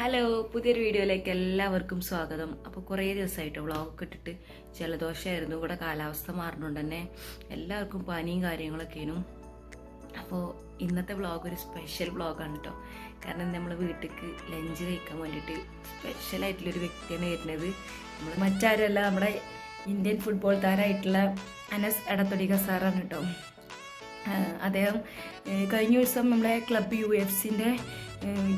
Hello പുതിയൊരു വീഡിയോയിലേക്ക് എല്ലാവർക്കും സ്വാഗതം. അപ്പോൾ കുറേ ദിവസമായിട്ട് വ്ളോഗൊക്കെ ഇട്ടിട്ട് ജലദോഷമായിരുന്നു ഇവിടെ കാലാവസ്ഥ മാറുന്നുണ്ട് തന്നെ. എല്ലാവർക്കും പനിയും കാര്യങ്ങളൊക്കെയും അപ്പോൾ ഇന്നത്തെ വ്ളോഗ് ഒരു സ്പെഷ്യൽ വ്ളോഗാണ് കേട്ടോ കാരണം നമ്മൾ വീട്ടിലേക്ക് ലഞ്ച് കഴിക്കാൻ വേണ്ടിയിട്ട് സ്പെഷ്യലായിട്ടുള്ളൊരു വ്യക്തിയാണ് വരുന്നത്. നമ്മൾ മറ്റാരുമല്ല നമ്മുടെ ഇന്ത്യൻ ഫുട്ബോൾ താരമായിട്ടുള്ള അനസ് എടത്തൊടിക സാറാണ് കേട്ടോ അദ്ദേഹം കഴിഞ്ഞ ദിവസം നമ്മളെ ക്ലബ്ബ് യു എഫ് സിന്റെ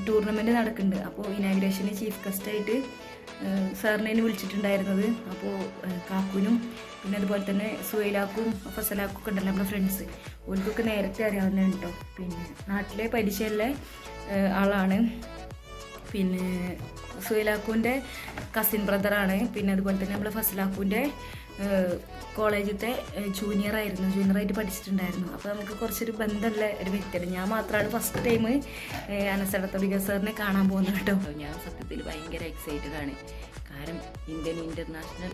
ടൂർണമെന്റ് നടക്കുന്നുണ്ട് അപ്പോൾ ഇനാഗ്രേഷന് ചീഫ് ഗസ്റ്റായിട്ട് സാറിനെ വിളിച്ചിട്ടുണ്ടായിരുന്നത്. അപ്പോൾ കാക്കുനും പിന്നെ അതുപോലെ തന്നെ സുഹൈലാക്കും ഫസലാക്കും ഒക്കെ ഉണ്ടല്ലോ നമ്മുടെ ഫ്രണ്ട്സ് ഓൽക്കൊക്കെ നേരത്തെ അറിയാവുന്നതാണ് കേട്ടോ പിന്നെ നാട്ടിലെ പരിചയമുള്ള ആളാണ്. പിന്നെ സുഹൈലാക്കുവിന്റെ കസിൻ ബ്രദറാണ് പിന്നെ അതുപോലെ തന്നെ നമ്മൾ ഫസലാക്കുവിന്റെ കോളേജിലത്തെ ജൂനിയർ ആയിരുന്നു. ജൂനിയറായിട്ട് പഠിച്ചിട്ടുണ്ടായിരുന്നു. അപ്പോൾ നമുക്ക് കുറച്ചൊരു ബന്ധമുള്ള ഒരു വ്യക്തിയാണ്. ഞാൻ മാത്രമാണ് ഫസ്റ്റ് ടൈം അനസടത്തൊടിക സാറിനെ കാണാൻ പോകുന്നത് കേട്ടോ. ഞാൻ സത്യത്തിൽ ഭയങ്കര എക്സൈറ്റഡ് ആണ്. കാരണം ഇന്ത്യൻ ഇന്റർനാഷണൽ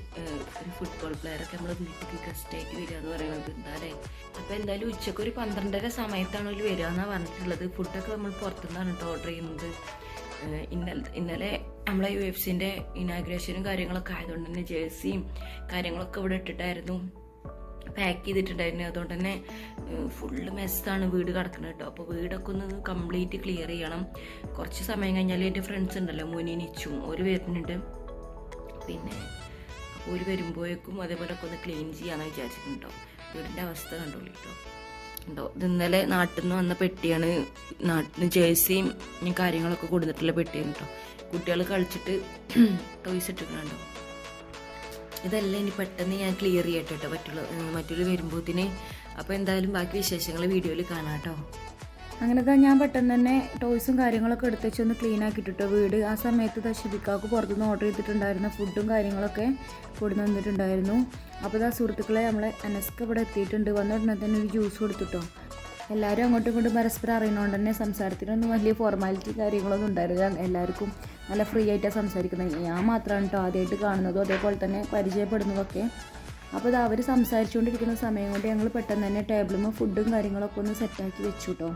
ഒരു ഫുട്ബോൾ പ്ലെയറൊക്കെ നമ്മൾ വീട്ടിൽ ഗസ്റ്റായിട്ട് വരിക എന്ന് പറയുന്നത് എന്താല്ലേ അപ്പോൾ എന്തായാലും ഉച്ചയ്ക്ക് ഒരു പന്ത്രണ്ടര സമയത്താണ് ഒരു വരിക എന്നാണ് പറഞ്ഞിട്ടുള്ളത്. ഫുഡൊക്കെ നമ്മൾ പുറത്തുനിന്നാണ് കേട്ടോ ഓർഡർ ചെയ്യുന്നത്. ഇന്നലെ ഇന്നലെ നമ്മളെ യു എഫ് സിന്റെ ഇനാഗ്രേഷനും കാര്യങ്ങളൊക്കെ ആയതുകൊണ്ട് തന്നെ ജേഴ്സിയും കാര്യങ്ങളൊക്കെ ഇവിടെ ഇട്ടിട്ടായിരുന്നു പാക്ക് ചെയ്തിട്ടുണ്ടായിരുന്നു. അതുകൊണ്ട് തന്നെ ഫുള്ള് മെസ്സാണ് വീട് കിടക്കുന്നത് കേട്ടോ. അപ്പോൾ വീടൊക്കെ ഒന്ന് കംപ്ലീറ്റ് ക്ലിയർ ചെയ്യണം. കുറച്ച് സമയം കഴിഞ്ഞാൽ എന്റെ ഫ്രണ്ട്സ് ഉണ്ടല്ലോ മുനി നിച്ചും ഒരു വരുന്നുണ്ട് പിന്നെ അപ്പോൾ ഒരു വരുമ്പോഴേക്കും അതേപോലെയൊക്കെ ഒന്ന് ക്ലീൻ ചെയ്യാമെന്ന് വിചാരിച്ചിട്ടുണ്ടോ വീടിന്റെ അവസ്ഥ കണ്ടോളൂ കേട്ടോ. ഉണ്ടോ ഇത് ഇന്നലെ നാട്ടിൽ നിന്ന് വന്ന പെട്ടിയാണ്. നാട്ടിൽ ജേഴ്സിയും കാര്യങ്ങളൊക്കെ കൊടുത്തിട്ടുള്ള പെട്ടിയാണ് കേട്ടോ കുട്ടികൾ കളിച്ചിട്ട് ടോയ്സ് ഇട്ടിട്ടുണ്ടോ ഇതെല്ലാം ഇനി പെട്ടെന്ന് ഞാൻ ക്ലിയർ ചെയ്യട്ടെ കേട്ടോ മറ്റുള്ള മറ്റുള്ള വരുമ്പോഴത്തേന് അപ്പോൾ എന്തായാലും ബാക്കി വിശേഷങ്ങൾ വീഡിയോയിൽ കാണാം കേട്ടോ അങ്ങനത്തെ ഞാൻ പെട്ടെന്ന് തന്നെ ടോയ്സും കാര്യങ്ങളൊക്കെ എടുത്ത് വെച്ച് ഒന്ന് ക്ലീൻ ആക്കിയിട്ടോ വീട് ആ സമയത്ത് ദശിപിക്കാക്ക് പുറത്തുനിന്ന് ഓർഡർ ചെയ്തിട്ടുണ്ടായിരുന്ന ഫുഡും കാര്യങ്ങളൊക്കെ കൊടുന്ന് വന്നിട്ടുണ്ടായിരുന്നു. അപ്പോൾ ആ സുഹൃത്തുക്കളെ നമ്മളെ അനസ്ക ഇവിടെ എത്തിയിട്ടുണ്ട്. വന്ന ഉടനെ തന്നെ ഒരു ജ്യൂസ് കൊടുത്തിട്ടോ. എല്ലാവരും അങ്ങോട്ടും ഇങ്ങോട്ടും പരസ്പരം അറിയണോണ്ട് തന്നെ സംസാരത്തിനൊന്നും വലിയ ഫോർമാലിറ്റി കാര്യങ്ങളൊന്നും ഉണ്ടായിരുന്നില്ല. എല്ലാവർക്കും നല്ല ഫ്രീ ആയിട്ടാണ് സംസാരിക്കുന്നത്. ഞാൻ മാത്രമാണ് കേട്ടോ ആദ്യമായിട്ട് കാണുന്നതും അതേപോലെ തന്നെ പരിചയപ്പെടുന്നതൊക്കെ അപ്പോൾ ഇത് അവർ സംസാരിച്ചുകൊണ്ടിരിക്കുന്ന സമയം കൊണ്ട് ഞങ്ങൾ പെട്ടെന്ന് തന്നെ ടേബിളും ഫുഡും കാര്യങ്ങളൊക്കെ ഒന്ന് സെറ്റാക്കി വെച്ചു കേട്ടോ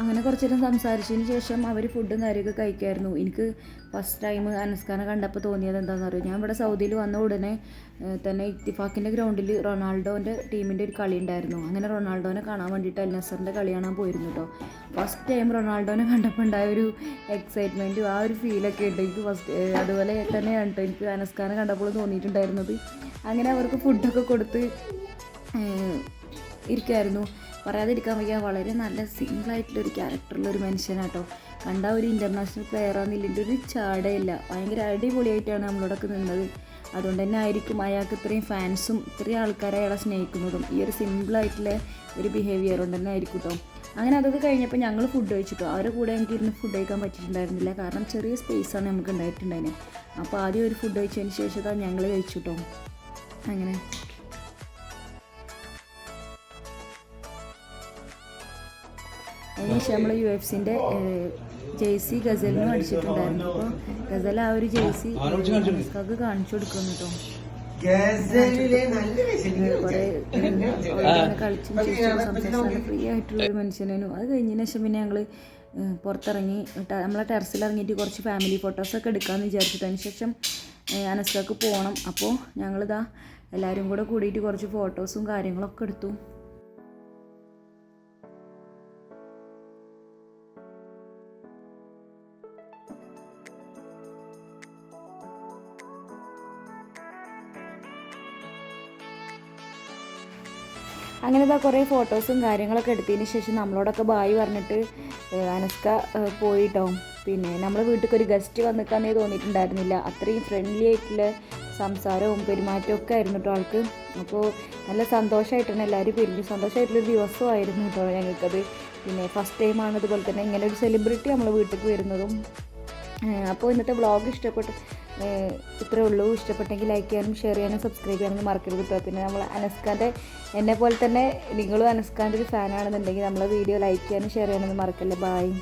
അങ്ങനെ കുറച്ച് നേരം സംസാരിച്ചതിന് ശേഷം അവർ ഫുഡും കാര്യമൊക്കെ കഴിക്കായിരുന്നു. എനിക്ക് ഫസ്റ്റ് ടൈം അനസ്കാനെ കണ്ടപ്പോൾ തോന്നിയത് എന്താണെന്ന് അറിയോ? ഞാൻ ഇവിടെ സൗദിയിൽ വന്ന ഉടനെ തന്നെ ഇത്തിഫാക്കിന്റെ ഗ്രൗണ്ടിൽ റൊണാൾഡോന്റെ ടീമിന്റെ ഒരു കളി ഉണ്ടായിരുന്നു. അങ്ങനെ റൊണാൾഡോനെ കാണാൻ വേണ്ടിയിട്ട് അൽ നസറിന്റെ കളി കാണാൻ പോയിരുന്നു കേട്ടോ ഫസ്റ്റ് ടൈം റൊണാൾഡോനെ കണ്ടപ്പോൾ ഉണ്ടായ ഒരു എക്സൈറ്റ്മെന്റും ആ ഒരു ഫീലൊക്കെ ഉണ്ട്. എനിക്ക് ഫസ്റ്റ് അതുപോലെ തന്നെയാണ് കേട്ടോ എനിക്ക് അനസ്കാനെ കണ്ടപ്പോൾ തോന്നിയിട്ടുണ്ടായിരുന്നത്. അങ്ങനെ അവർക്ക് ഫുഡൊക്കെ കൊടുത്ത് ഇരിക്കുമായിരുന്നു പറയാതിരിക്കാൻ വയ്യ വളരെ നല്ല സിംഗിളായിട്ടുള്ള ഒരു ക്യാരക്ടറുള്ള ഒരു മനുഷ്യനാട്ടോ. കണ്ട ഒരു ഇന്റർനാഷണൽ ആണെന്നില്ല ഒരു ചാടയില്ല. ഭയങ്കര അടിപൊളിയായിട്ടാണ് നമ്മളോടൊക്കെ നിന്നത്. അതുകൊണ്ട് തന്നെ ആയിരിക്കും അയാൾക്ക് ഇത്രയും ഫാൻസും ഇത്രയും ആൾക്കാരെ അയാളെ സ്നേഹിക്കുന്നതും. ഈ ഒരു സിമ്പിളായിട്ടുള്ള ഒരു ബിഹേവിയർ കൊണ്ട് തന്നെ ആയിരിക്കും കേട്ടോ അങ്ങനെ അതൊക്കെ കഴിഞ്ഞപ്പോൾ ഞങ്ങൾ ഫുഡ് കഴിച്ചിട്ടോ. അവരുടെ കൂടെ എനിക്ക് ഇരുന്ന് ഫുഡ് കഴിക്കാൻ പറ്റിയിട്ടുണ്ടായിരുന്നില്ല. കാരണം ചെറിയ സ്പേസാണ് നമുക്ക് ഉണ്ടായിട്ടുണ്ടായിരുന്നത്. അപ്പോൾ ആദ്യം ഒരു ഫുഡ് കഴിച്ചതിന് ശേഷം ഞങ്ങൾ കഴിച്ചു കേട്ടോ അങ്ങനെ. അതിനുശേഷം നമ്മൾ യു എഫ് സിന്റെ ജേഴ്സി ഗസലിനും അടിച്ചിട്ടുണ്ടായിരുന്നു. അപ്പോൾ ഗസൽ ആ ഒരു ജേഴ്സി അനുഷ്കക്ക് കാണിച്ചു കൊടുക്കുന്നു കേട്ടോ കളിച്ചും ചിരിച്ചും ഫ്രീ ആയിട്ടുള്ള ഒരു മനുഷ്യനേനു അത് കഴിഞ്ഞതിന് ശേഷം പിന്നെ ഞങ്ങൾ പുറത്തിറങ്ങി നമ്മളെ ടെറസിൽ ഇറങ്ങിയിട്ട് കുറച്ച് ഫാമിലി ഫോട്ടോസൊക്കെ എടുക്കാമെന്ന് വിചാരിച്ചിട്ട് അതിന് ശേഷം അനസ്കാക്ക് പോകണം അപ്പോൾ ഞങ്ങളിതാ എല്ലാവരും കൂടെ കൂടിയിട്ട് കുറച്ച് ഫോട്ടോസും കാര്യങ്ങളൊക്കെ എടുത്തു. അങ്ങനെ കുറേ ഫോട്ടോസും കാര്യങ്ങളൊക്കെ എടുത്തതിന് ശേഷം നമ്മളോടൊക്കെ ബായ് പറഞ്ഞിട്ട് അനസ്ക പോയിട്ടോ. പിന്നെ നമ്മുടെ വീട്ടിൽ ഒരു ഗസ്റ്റ് വന്നിക്കാന്നേ തോന്നിയിട്ടുണ്ടായിരുന്നില്ല. അത്രയും ഫ്രണ്ട്ലി ആയിട്ടുള്ള സംസാരവും പെരുമാറ്റവും ഒക്കെ ആയിരുന്നു കേട്ടോ ആൾക്ക്. അപ്പോൾ നല്ല സന്തോഷമായിട്ടാണ് എല്ലാവരും പിരിഞ്ഞു സന്തോഷമായിട്ടുള്ളൊരു ദിവസമായിരുന്നു കേട്ടോ ഞങ്ങൾക്കത്. പിന്നെ ഫസ്റ്റ് ടൈമാണ് അതുപോലെ തന്നെ ഇങ്ങനെ ഒരു സെലിബ്രിറ്റി നമ്മളെ വീട്ടിലേക്ക് വരുന്നതും. അപ്പോൾ ഇന്നത്തെ വ്ളോഗ് ഇഷ്ടപ്പെട്ട് ഇത്രേ ഉള്ളൂ. ഇഷ്ടപ്പെട്ടെങ്കിൽ ലൈക്ക് ചെയ്യാനും ഷെയർ ചെയ്യാനും സബ്സ്ക്രൈബ് ചെയ്യാനും മറക്കരുത് കേട്ടോ പിന്നെ നമ്മൾ അനസ്കാന്റെ എന്നെ പോലെ തന്നെ നിങ്ങളും അനസ്കാന്റെ ഒരു ഫാനാണെന്നുണ്ടെങ്കിൽ നമ്മളെ വീഡിയോ ലൈക്ക് ചെയ്യാനും ഷെയർ ചെയ്യാനൊന്നും മറക്കല്ലേ. ബായ്